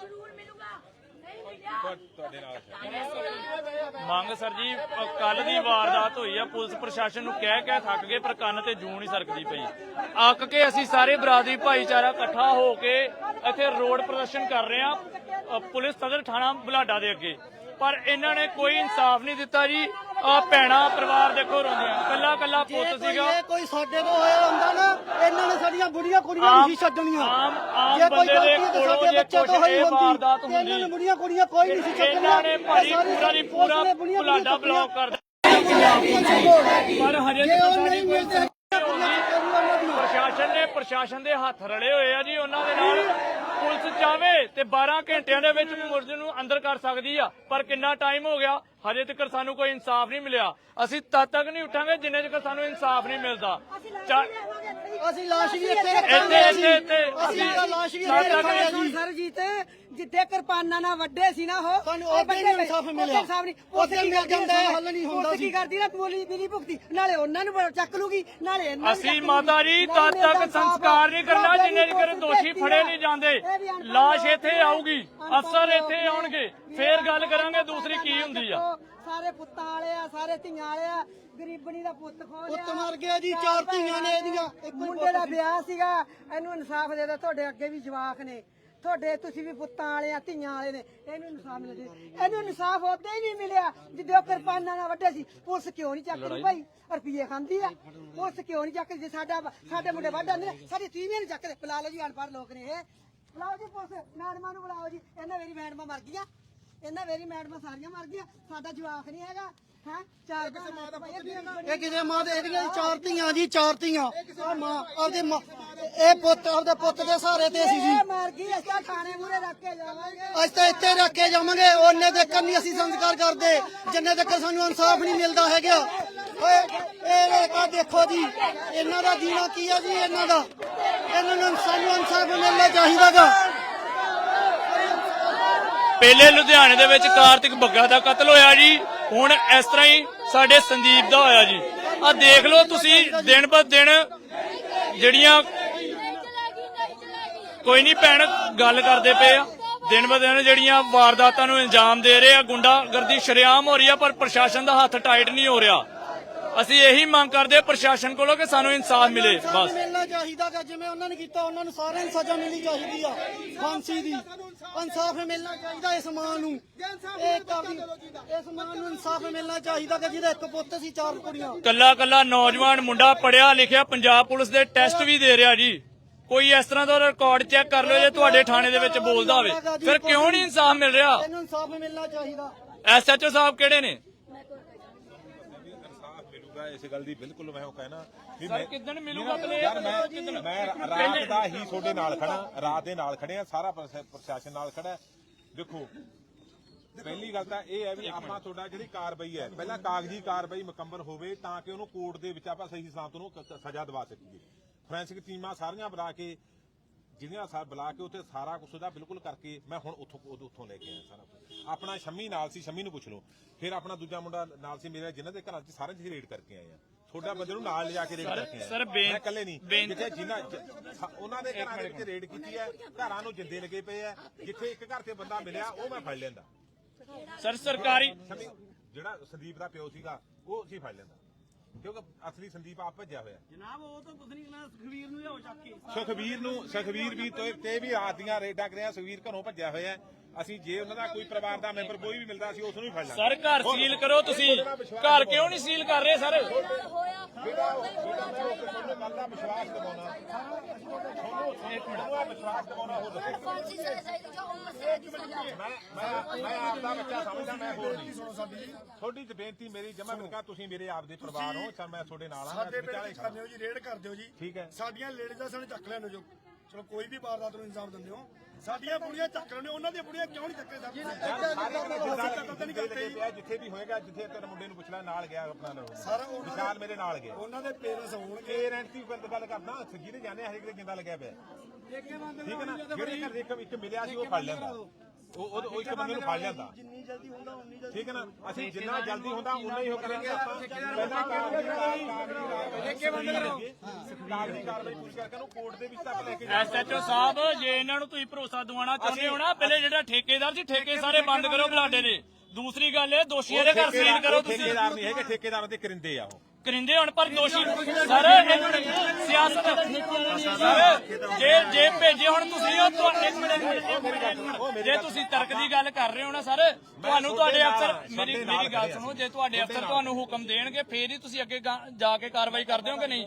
ਜ਼ਰੂਰ ਮਿਲੂਗਾ। ਨਹੀਂ ਮਿਲਿਆ। ਤੁਹਾਡੇ ਨਾਲ ਮੰਗ ਸਰ ਜੀ ਕੱਲ ਦੀ ਵਾਰਦਾਤ ਹੋਈ ਆ ਪੁਲਿਸ ਪ੍ਰਸ਼ਾਸਨ ਨੂੰ ਕਹਿ ਕਹਿ ਥੱਕ ਗਏ ਪਰ ਕੰਨ ਤੇ ਜੂੰ ਨਹੀਂ ਸਰਕਦੀ ਪਈ। ਅੱਕ ਕੇ ਅਸੀਂ ਸਾਰੇ ਬਰਾਦਰੀ ਭਾਈਚਾਰਾ ਇਕੱਠਾ ਹੋ ਕੇ ਇੱਥੇ ਰੋਡ ਪ੍ਰਦਰਸ਼ਨ ਕਰ ਰਹੇ ਆ ਪੁਲਿਸ ਸਦਰ ਥਾਣਾ ਬੁਲਾਡਾ ਦੇ ਅੱਗੇ। ਪਰ ਇਹਨਾਂ ਨੇ ਕੋਈ ਇਨਸਾਫ ਨਹੀਂ ਦਿੱਤਾ ਜੀ। ਆ ਭੈਣਾ ਪਰਿਵਾਰ ਦੇਖੋ ਰੋਂਦੀਆਂ ਕੱਲਾ ਕੱਲਾ ਜੇ ਪੁੱਤ ਸੀਗਾ। ਇਹ ਕੋਈ ਸਾਡੇ ਤੋਂ ਹੋਇਆ ਹੁੰਦਾ ਨਾ ਇਹਨਾਂ ਨੇ ਸਾਡੀਆਂ ਬੁੜੀਆਂ ਕੁੜੀਆਂ ਸੀ ਛੱਡਣੀਆਂ। ਆਮ- ਆਮ ਜੇ ਬੰਦੇ ਦੇ ਕੋਲੋਂ ਜੇ ਬੱਚੇ ਤੋਂ ਕੁਛ ਹੋਈ ਇਹ ਹੁੰਦੀ। ਵਾਰਦਾਤ ਤੇ ਇਹਨਾਂ ਨੇ ਹੁੰਦੀ। ਬੁੜੀਆਂ ਕੁੜੀਆਂ ਕੋਈ ਨਹੀਂ ਸੀ ਛੱਡਣੀਆਂ ਇਹਨਾਂ ਨੇ ਸਾਰੀ ਪੂਰਾ ਦੀ ਪੂਰਾ ਨੇ ਕੁੜੀਆਂ ਬਲੌਕ ਕਰ ਛੱਡੀਆਂ। ਪਰ ਹਜੇ ਜੇ ਤੱਕ ਸਾਡੀ ਕੋਈ ਪ੍ਰਸ਼ਾਸਨ ਨੇ ਪ੍ਰਸ਼ਾਸਨ ਦੇ ਹੱਥ ਰਲੇ ਹੋਏ ਆ ਜੀ ਉਹਨਾਂ ਦੇ ਨਾਲ। ਪੁਲਿਸ ਚਾਵੇ ਤੇ 12 ਘੰਟਿਆਂ ਦੇ ਵਿੱਚ ਮੁਲਜ਼ਮ ਨੂੰ ਅੰਦਰ ਕਰ ਸਕਦੀ ਆ। ਪਰ ਕਿੰਨਾ ਟਾਈਮ ਹੋ ਗਿਆ? ਹਜੇ ਤੱਕ ਸਾਨੂੰ ਕੋਈ ਇਨਸਾਫ ਨਹੀਂ ਮਿਲਿਆ। ਅਸੀਂ ਤਦ ਤੱਕ ਨਹੀਂ ਉੱਠਾਂਗੇ ਜਿੰਨੇ ਤੱਕ ਸਾਨੂੰ ਇਨਸਾਫ ਨਹੀਂ ਮਿਲਦਾ। ਅਸੀਂ ਲਾਸ਼ ਵੀ ਇੱਥੇ ਰੱਖਾਂਗੇ ਇੱਥੇ ਇੱਥੇ ਅਸੀਂ ਅਸੀਂ ਲਾਸ਼ ਵੀ ਇੱਥੇ ਰੱਖਾਂਗੇ ਸਰ ਜੀ ਤੇ ਜਿੱਥੇ ਕਿਰਪਾਨਾਂ ਨਾਲ ਵੱਡੇ ਸੀ ਨਾ ਉਹ ਸਾਨੂੰ ਉਹ ਨੀ ਇਨਸਾਫ਼ ਮਿਲਿਆ। ਇਨਸਾਫ਼ ਨਹੀਂ। ਉੱਥੇ ਮਿਲ ਜਾਂਦਾ ਹੱਲ ਨਹੀਂ ਹੁੰਦਾ ਉੱਥੇ ਕੀ ਸੀ। ਕਰਦੀ ਨਾ ਬੋਲੀ ਬਿਲੀ ਭੁਗਤੀ? ਨਾਲੇ ਉਹਨਾਂ ਨੂੰ ਚੱਕ ਲੂਗੀ ਨਾਲੇ ਇਹਨਾਂ ਅਸੀਂ। ਮਾਤਾ ਜੀ ਤਦ ਤੱਕ ਸੰਸਕਾਰ ਨਹੀਂ ਕਰਨਾ ਜਿੰਨੇ ਪੁਲਿਸ ਦੋਸ਼ੀ ਫੜੇ। ਨਹੀਂ ਜਾਂਦੇ। ਲਾਸ਼ ਇੱਥੇ। ਆਊਗੀ ਅਫਸਰ ਇੱਥੇ ਆਉਣਗੇ। ਫੇਰ ਗੱਲ ਕਰਾਂਗੇ ਦੂਸਰੀ ਕੀ ਹੁੰਦੀ ਆ। ਸਾਰੇ ਪੁੱਤਾਂ ਵਾਲੇ ਆ ਸਾਰੇ ਧੀਆਂ ਵਾਲੇ ਆ ਗਰੀਬਣੀ ਦਾ ਪੁੱਤ ਖੋ ਲਿਆ। ਪੁੱਤ ਮਰ ਗਿਆ ਜੀ, ਚਾਰ ਧੀਆਂ ਨੇ ਇਹਦੀਆਂ, ਮੁੰਡੇ ਦਾ। ਵਿਆਹ ਸੀਗਾ ਇਹਨੂੰ ਇਨਸਾਫ ਦੇ ਦਿਓ ਤੁਹਾਡੇ ਅੱਗੇ ਵੀ ਜਵਾਕ ਨੇ। ਤੁਹਾਡੇ ਤੁਸੀਂ ਵੀ ਪੁੱਤਾਂ ਵਾਲੇ ਆ ਧੀਆਂ ਵਾਲੇ ਨੇ ਇਹਨੂੰ ਇਨਸਾਫ ਮਿਲ ਜੇ ਇਹਨੂੰ ਇਨਸਾਫ ਉਦੋਂ ਹੀ ਨਹੀਂ ਮਿਲਿਆ ਜਿੱਦੇ ਉਹ ਕਿਰਪਾਨਾਂ ਨਾਲ ਵੱਡੇ ਸੀ। ਪੁਲਿਸ ਕਿਉਂ ਨਹੀਂ ਚੱਕਦੀ ਭਾਈ? ਰੁਪਈਏ ਖਾਂਦੀ ਆ। ਪੁਲਿਸ ਕਿਉਂ ਨਹੀਂ ਚੱਕਦੀ? ਜੇ ਸਾਡਾ ਸਾਡੇ ਮੁੰਡੇ ਵੱਢ ਆਂਦੇ ਨੇ ਸਾਡੀ ਤੀਵੀਆਂ ਨਹੀਂ ਚੱਕਦੇ। ਬੁਲਾ ਲਓ ਜੀ ਅਨਪੜ੍ਹ ਲੋਕ ਨੇ ਇਹ। ਬੁਲਾਓ ਜੀ ਪੁਲਿਸ ਮੈਡਮਾਂ ਨੂੰ ਬੁਲਾਓ ਜੀ। ਇਹਨਾਂ ਮੇਰੀ ਮੈਡਮਾਂ ਮਰ ਗਈਆਂ। ਇਹਨਾਂ ਮੇਰੀ ਮੈਡਮਾਂ ਸਾਰੀਆਂ ਮਰ ਗਈਆਂ ਸਾਡਾ ਜਵਾਕ ਨਹੀਂ ਹੈਗਾ ਹੈ? ਚਾਰ ਦਾ ਇਹ ਕਿਸੇ ਮਾਂ ਦੇ ਇਹਦੀਆਂ ਚਾਰ ਧੀਆਂ ਜੀ ਚਾਰ ਧੀਆਂ। ਆਹ ਮਾਂ ਆਪਦੇ ਮਾਂ ਇਹ ਪੁੱਤ ਆਪਦੇ ਪੁੱਤ ਦੇ ਸਹਾਰੇ ਤੇ ਸੀ ਜੀ। ਇਹ ਮਰ ਗਈ ਇਸ ਦਾ ਥਾਣੇ ਮੂਰੇ ਰੱਖ ਕੇ ਜਾਵਾਂਗੇ। ਅੱਜ ਤਾਂ ਇੱਥੇ ਰੱਖ ਕੇ ਜਾਵਾਂਗੇ ਉਹਨੇ ਤੱਕ ਨਹੀਂ ਅਸੀਂ ਸੰਸਕਾਰ ਕਰਦੇ। ਜਿੰਨੇ ਤੱਕ ਸਾਨੂੰ ਇਨਸਾਫ ਨਹੀਂ ਮਿਲਦਾ ਹੈਗਾ। ਓਏ ਇਹ ਵੇਖਾ ਦੇਖੋ ਜੀ ਇਹਨਾਂ ਦਾ ਜੀਣਾ ਕੀ ਆ ਜੀ ਇਹਨਾਂ ਦਾ? ਇਹਨਾਂ ਨੂੰ ਸਾਨੂੰ ਇਨਸਾਫ ਮਿਲਣਾ ਚਾਹੀਦਾਗਾ ਪਹਿਲੇ ਲੁਧਿਆਣੇ ਦੇ ਵਿੱਚ ਕਾਰਤਿਕ ਬੱਗਾ ਦਾ ਕਤਲ ਹੋਇਆ ਜੀ। ਹੁਣ ਇਸ ਤਰ੍ਹਾਂ ਹੀ ਸਾਡੇ ਸੰਦੀਪ ਦਾ ਹੋਇਆ ਜੀ। ਆ ਦੇਖ ਲਓ ਤੁਸੀਂ, ਦਿਨ ਬ ਦਿਨ ਜਿਹੜੀਆਂ ਕੋਈ ਨਹੀਂ ਭੈਣ, ਗੱਲ ਕਰਦੇ ਪਏ ਆ। ਦਿਨ ਬ ਦਿਨ ਜਿਹੜੀਆਂ ਵਾਰਦਾਤਾਂ ਨੂੰ ਅੰਜਾਮ ਦੇ ਰਹੇ ਆ, ਗੁੰਡਾਗਰਦੀ ਸ਼ਰੇਆਮ ਹੋ ਰਹੀ ਆ, ਪਰ ਪ੍ਰਸ਼ਾਸਨ ਦਾ ਹੱਥ ਟਾਈਟ ਨਹੀਂ ਹੋ ਰਿਹਾ। ਅਸੀਂ ਇਹੀ ਮੰਗ ਕਰਦੇ ਪ੍ਰਸ਼ਾਸਨ ਕੋਲੋਂ ਕਿ ਸਾਨੂੰ ਇਨਸਾਫ ਮਿਲੇ ਬਸ। ਮਿਲਣਾ ਚਾਹੀਦਾਗਾ ਜਿਵੇਂ ਉਹਨਾਂ ਨੇ ਕੀਤਾ ਉਹਨਾਂ ਨੂੰ ਸਾਰਿਆਂ ਨੂੰ ਸਜ਼ਾ ਮਿਲਣੀ ਚਾਹੀਦੀ ਆ ਫਾਂਸੀ ਦੀ। ਇਨਸਾਫ ਮਿਲਣਾ ਚਾਹੀਦਾ ਇਸ ਮਾਂ ਨੂੰ। ਇਹ ਕਾਬੀ ਇਸ ਮਾਂ ਨੂੰ ਇਨਸਾਫ ਮਿਲਣਾ ਚਾਹੀਦਾ ਕਿ ਜਿਹਦਾ ਇੱਕ ਪੁੱਤ ਸੀ ਚਾਰ ਕੁੜੀਆਂ। ਕੱਲਾ ਕੱਲਾ ਨੌਜਵਾਨ ਮੁੰਡਾ ਪੜਿਆ ਲਿਖਿਆ ਪੰਜਾਬ ਪੁਲਿਸ ਦੇ ਟੈਸਟ ਵੀ ਦੇ ਰਿਹਾ ਜੀ। ਕੋਈ ਇਸ ਤਰ੍ਹਾਂ ਦਾ ਰਿਕਾਰਡ ਚੈੱਕ ਕਰ ਲਓ ਜੇ ਤੁਹਾਡੇ ਥਾਣੇ ਦੇ ਵਿੱਚ ਬੋਲਦਾ ਹੋਵੇ। ਫਿਰ ਕਿਉਂ ਨਹੀਂ ਇਨਸਾਫ ਮਿਲ ਰਿਹਾ? ਇਹਨੂੰ ਇਨਸਾਫ ਮਿਲਣਾ ਚਾਹੀਦਾ। ਐਸਐਚਓ ਸਾਹਿਬ ਕਿਹੜੇ ਨੇ? ਇਨਸਾਫ ਮਿਲੂਗਾ ਇਸ ਗੱਲ ਦੀ ਬਿਲਕੁਲ ਮੈਂ ਉਹ ਕਹਿਣਾ ਵੀ ਸਰ ਕਿਦਣ ਮਿਲੂਗਾ ਯਾਰ ਮੈਂ ਮੈਂ ਰਾਤ ਦਾ ਹੀ ਤੁਹਾਡੇ ਨਾਲ ਖੜਾ ਰਾਤ ਦੇ ਨਾਲ ਖੜੇ ਆ ਸਾਰਾ ਪ੍ਰਸ਼ਾ- ਪ੍ਰਸ਼ਾਸਨ ਨਾਲ ਖੜਾ। ਹੈ। ਦੇਖੋ ਪਹਿਲੀ ਗੱਲ ਤਾਂ ਇਹ ਹੈ ਵੀ ਆਪਾਂ ਤੁਹਾਡਾ ਜਿਹੜੀ ਕਾਰਵਾਈ ਹੈ ਪਹਿਲਾਂ ਕਾਗਜ਼ੀ ਕਾਰਵਾਈ ਮੁਕੰਮਲ ਹੋਵੇ ਤਾਂ ਕਿ ਉਹਨੂੰ ਕੋਰਟ ਦੇ ਵਿੱਚ ਆਪਾਂ ਸਹੀ ਸਲਾਮਤ ਉਹਨੂੰ ਕ- ਕ- ਸਜ਼ਾ ਦਿਵਾ ਸਕੀਏ। ਫੋਰੈਂਸਿਕ ਟੀਮਾਂ ਸਾਰੀਆਂ ਬੁਲਾ ਕੇ ਜਿਹਨਾਂ ਸਾ ਬੁਲਾ ਕੇ ਉੱਥੇ ਸਾਰਾ ਕੁਝ ਉਹਦਾ ਬਿਲਕੁਲ ਕਰਕੇ ਮੈਂ ਹੁਣ ਉੱਥੋਂ ਉੱਥੋਂ ਲੈ ਕੇ ਆਇਆ ਸਾਰਾ ਕੁਛ। ਆਪਣਾ ਸ਼ੰਮੀ ਨਾਲ ਸੀ ਸ਼ੰਮੀ ਨੂੰ ਪੁੱਛ ਲਓ। ਫਿਰ ਆਪਣਾ ਦੂਜਾ ਮੁੰਡਾ ਨਾਲ ਸੀ ਮੇਰਾ ਜਿਨ੍ਹਾਂ ਦੇ ਘਰਾਂ 'ਚ ਸਾਰੇ ਜਿਹੇ ਰੇਡ ਕਰਕੇ ਆਏ ਆ। ਤੁਹਾਡਾ ਬੰਦੇ ਨੂੰ ਨਾਲ ਲਿਜਾ ਕੇ ਰੇਡ ਕਰਕੇ। ਸਰ, ਬੇਨ- ਮੈਂ ਇਕੱਲੇ ਨਹੀਂ। ਜਿੱਥੇ ਜਿਨ੍ਹਾਂ ਉਹਨਾਂ ਦੇ ਘਰਾਂ ਦੇ ਵਿੱਚ ਰੇਡ ਕੀਤੀ ਹੈ ਘਰਾਂ ਨੂੰ ਜਿੰਦੇ ਲੱਗੇ ਪਏ ਆ। ਜਿੱਥੇ ਇੱਕ ਘਰ ਤੇ ਬੰਦਾ ਮਿਲਿਆ ਉਹ ਮੈਂ ਫੜ ਲੈਂਦਾ। ਸਰ ਸਰਕਾਰੀ ਜਿਹੜਾ ਸੰਦੀਪ ਦਾ ਪਿਓ ਸੀਗਾ ਉਹ ਸੀ ਫੜ ਲੈਂਦਾ। ਕਿਉਂਕਿ ਅਸਲੀ ਸੰਦੀਪ ਆਪ ਭੱਜਿਆ ਹੋਇਆ ਜਨਾਬ ਉਹ ਤਾਂ ਕੁਝ ਨਹੀਂ ਸੁਖਵੀਰ ਨੂੰ ਲਿਆਓ ਚੱਕ ਕੇ ਸੁਖਵੀਰ ਨੂੰ ਸੁਖਵੀਰ ਵੀ ਤੇ ਤੇ ਵੀ ਰਾਤ ਦੀਆਂ ਰੇਡਾਂ ਕਰਿਆ ਸੁਖਵੀਰ ਘਰੋਂ ਭੱਜਿਆ ਹੋਇਆ ਹੈ। ਅਸੀਂ ਜੇ ਉਹਨਾਂ ਦਾ ਕੋਈ ਪਰਿਵਾਰ ਦਾ ਮੈਂਬਰ ਕੋਈ ਵੀ ਮਿਲਦਾ ਅਸੀਂ ਉਸ ਨੂੰ ਵੀ ਫੜ ਲਾਂਗੇ। ਸਰ ਘਰ ਸੀਲ ਕਰੋ ਤੁਸੀਂ। ਘਰ ਕਿਉਂ ਨਹੀਂ ਸੀਲ ਕਰ ਰਹੇ ਸਰ? ਗੱਲ ਦਾ ਵਿਸ਼ਵਾਸ ਦਿਵਾਉਣਾ। ਤੁਹਾਨੂੰ ਵਿਸ਼ਵਾਸ ਦਿਵਾਉਣਾ ਸੇ ਮੈਂ ਮੈਂ ਮੈਂ ਆਪ ਬੱਚਾ ਸਮਝਦਾ ਮੈਂ ਹੋਰ ਨਹੀਂ ਤੁਹਾਡੀ ਤੇ ਬੇਨਤੀ ਮੇਰੀ ਜਮਾ ਮਿਲਕਾ ਤੁਸੀਂ ਮੇਰੇ ਆਪ ਦੇ ਪਰਿਵਾਰ ਹੋ ਸਰ ਮੈਂ ਤੁਹਾਡੇ ਨਾਲ ਆ ਸਾਡੇ ਵਿਚਾਲੇ ਪਿੰਡ ਕਰਦੇ ਹੋ ਜੀ ਰੇਡ ਕਰਦੇ ਹੋ ਜੀ। ਠੀਕ ਹੈ। ਸਾਡੀਆਂ ਲੇਡੀਜ਼ਾਂ ਸਾਨੂੰ ਚੱਕ ਲੈਣ ਜੋ। ਚਲੋ ਕੋਈ ਵੀ ਵਾਰਦਾਤ ਨੂੰ ਇਨਸਾਫ ਦਿੰਦੇ ਹੋ। ਸਾਡੀਆਂ ਬੁੜੀਆਂ ਚੱਕ ਲੈਣੇ ਉਹਨਾਂ ਦੀਆਂ ਬੁੜੀਆਂ ਕਿਉਂ ਨਹੀਂ ਚੱਕੇ ਸਾਰੇ ਜਿੱਥੇ ਵੀ ਹੋਏਗਾ ਜਿੱਥੇ ਤੇਰੇ ਮੁੰਡੇ ਨੂੰ ਪੁੱਛ ਲੈ ਨਾਲ ਗਿਆ ਆਪਣਾ ਲਓ ਸਾਰਾ ਉਹਨਾਂ ਦੇ- ਵਿਸ਼ਾਲ ਮੇਰੇ ਨਾਲ ਗਿਆ। ਉਹਨਾਂ ਦੇ ਪੇਰੈਂਟਸ ਹੋਣਗੇ। ਇਹ ਰੈਂਟੀ ਗੱਲ ਗੱਲ ਕਰਦਾ ਸੱਗੀ ਦੇ ਜਾਣੇ ਹਰੇਕ ਦੇ ਜਿੰਦਾ ਲੱਗਿਆ ਪਿਆ। ਠੀਕ ਹੈ ਨਾ? ਜਿਹੜੇ ਇੱਕ ਮਿਲਿਆ ਸੀ ਉਹ ਫੜ ਲੈਂਦਾ ਉਹ ਉਹ ਉਹ ਇੱਕ ਬੰਦੇ ਨੂੰ ਫੜ ਲੈਂਦਾ ਜਿੰਨੀ ਜਲਦੀ ਹੁੰਦਾ ਉਨੀ ਜਲਦੀ ਠੀਕ ਹੈ ਨਾ? ਅਸੀਂ ਜਿੰਨਾ ਜਲਦੀ ਹੁੰਦਾ ਉਨਾ ਹੀ ਹੋ ਕਰਾਂਗੇ ਆਪਾਂ ਪਹਿਲਾਂ ਕਾਗਜ਼ੀ ਕਾਗਜ਼ੀ ਬੰਦ ਕਰੋ ਕਾਗਜ਼ੀ ਕਾਰਵਾਈ ਪੂਰੀ ਕਰਕੇ ਉਹਨੂੰ ਕੋਰਟ ਦੇ ਵਿੱਚ ਤੱਕ ਲੈ ਕੇ ਜਾਣਾ ਐਸਐਚਓ ਸਾਹਿਬ ਜੇ ਇਹਨਾਂ ਨੂੰ ਤੁਸੀਂ ਭਰੋਸਾ ਦਿਵਾਉਣਾ ਚਾਹੁੰਦੇ ਹੋ ਨਾ ਪਹਿਲੇ ਜਿਹੜਾ ਠੇਕੇਦਾਰ ਸੀ ਠੇਕੇ ਸਾਰੇ ਬੰਦ ਕਰੋ ਬਲਾਡੇ ਦੇ। ਦੂਸਰੀ ਗੱਲ ਇਹ ਦੋਸ਼ੀਆਂ ਦੇ ਘਰ ਸੀਲ ਕਰੋ ਤੁਸੀਂ। ਠੇਕੇਦਾਰ ਨਹੀਂ ਹੈਗੇ ਠੇਕੇਦਾਰਾਂ ਦੇ ਕਰਿੰਦੇ ਆ ਉਹ। ਕਰਿੰਦੇ ਹੁਣ ਪਰ ਦੋਸ਼ੀ ਸਰ ਸਿਆਸਤ ਸਰ ਜੇ ਜੇ ਭੇਜੇ ਹੁਣ ਤੁਸੀਂ ਉਹ ਤੁਹਾਨੂੰ। ਜੇ ਤੁਸੀਂ ਤਰਕ ਦੀ ਗੱਲ ਕਰ ਰਹੇ ਹੋ ਨਾ ਸਰ ਤੁਹਾਨੂੰ ਤੁਹਾਡੇ ਅਫਸਰ ਮੇਰੀ ਮੇਰੀ ਗੱਲ ਸੁਣੋ ਜੇ ਤੁਹਾਡੇ ਅਫਸਰ ਤੁਹਾਨੂੰ ਹੁਕਮ ਦੇਣਗੇ ਫੇਰ ਹੀ ਤੁਸੀਂ ਅੱਗੇ ਜਾ ਕੇ ਕਾਰਵਾਈ ਕਰਦੇ ਹੋ ਕਿ ਨਹੀਂ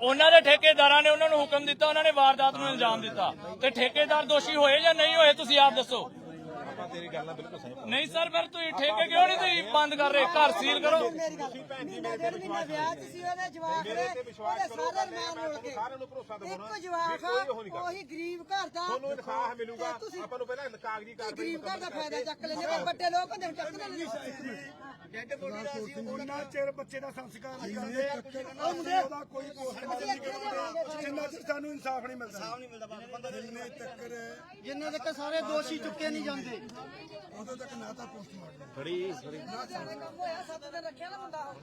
ਉਹਨਾਂ ਦੇ ਠੇਕੇਦਾਰਾਂ ਨੇ ਉਹਨਾਂ ਨੂੰ ਹੁਕਮ ਦਿੱਤਾ ਉਹਨਾਂ ਨੇ ਵਾਰਦਾਤ ਨੂੰ ਇਲਜ਼ਾਮ ਦਿੱਤਾ। ਤੇ ਠੇਕੇਦਾਰ ਦੋਸ਼ੀ ਹੋਏ ਜਾਂ ਨਹੀਂ ਹੋਏ ਤੁਸੀਂ ਆਪ ਦੱਸੋ। ਆਪਾਂ ਤੇਰੀ ਗੱਲ ਨਾਲ ਬਿਲਕੁਲ ਸਹਿਮਤ ਨਹੀਂ ਸਰ ਫਿਰ ਤੁਸੀਂ ਠੇਕੇ ਕਿਉਂ ਨਹੀਂ ਤੁਸੀਂ ਬੰਦ ਕਰ ਰਹੇ? ਘਰ ਸੀਲ ਕਰੋ। ਮੇਰੀ ਗੱਲ ਮਹੀਨਾ ਡੇਢ ਮਹੀਨਾ ਵਿਆਹ ਚ ਸੀ ਉਹਦੇ ਜਵਾਕ ਦੇ ਤੇ ਵਿਸ਼ਵਾਸ ਉਹਦੇ ਕਰੋ, ਸਾਰੇ ਮੈਂ ਰਮਾਨ ਰੋਲ ਕੇ। ਸਾਰਿਆਂ ਨੂੰ ਭਰੋਸਾ ਦਿਵਾਉਣਾ। ਇੱਕ ਜਵਾਕ ਵੀ ਕੋਈ ਉਹ ਨਹੀਂ ਕਰਦਾ। ਉਹੀ ਗਰੀਬ ਘਰ ਦਾ ਤੁਹਾਨੂੰ ਇਨਸਾਫ ਮਿਲੂਗਾ ਤੇ ਤੁਸੀਂ ਆਪਾਂ ਨੂੰ ਪਹਿਲਾਂ ਕਾਗਜ਼ੀ ਕਾਰਵਾਈ ਗਰੀਬ ਘਰ ਦਾ ਫਾਇਦਾ ਚੱਕ ਲੈਂਦੇ ਪਰ ਵੱਡੇ ਲੋਕ ਹੁੰਦੇ ਹੁਣ ਚੱਕ ਲੈਂਦੇ। ਡੈਡ ਬੋਡੀ ਦਾ ਅਸੀਂ ਉਹਨਾਂ ਚਿਰ ਬੱਚੇ ਦਾ ਸੰਸਕਾਰ ਨਹੀਂ ਕਰਦੇ ਉਹ ਮੁੰਡੇ ਉਹਦਾ ਕੋਈ ਪੋਸਟਮਾਰਟਮ ਨਹੀਂ ਕਰਾਉਂਦੇ ਜਿੰਨਾ ਚਿਰ ਸਾਨੂੰ ਇਨਸਾਫ ਨਹੀਂ ਮਿਲਦਾ। ਇਨਸਾਫ ਨਹੀਂ ਮਿਲਦਾ ਬੰਦਾ ਜਿੰਨੇ ਤੱਕ ਜਿੰਨੇ ਤੱਕ ਸਾਰੇ ਦੋਸ਼ੀ ਚੁੱਕੇ ਨਹੀਂ ਜਾਂਦੇ। ਉਦੋਂ ਤੱਕ ਨਾ ਤਾਂ ਪੋਸਟਮਾਰਟਮ ਕੰਮ ਹੋਇਆ ਸੱਤ ਦਿਨ ਰੱਖਿਆ ਨਾ ਮੁੰਡਾ। ਉਹ।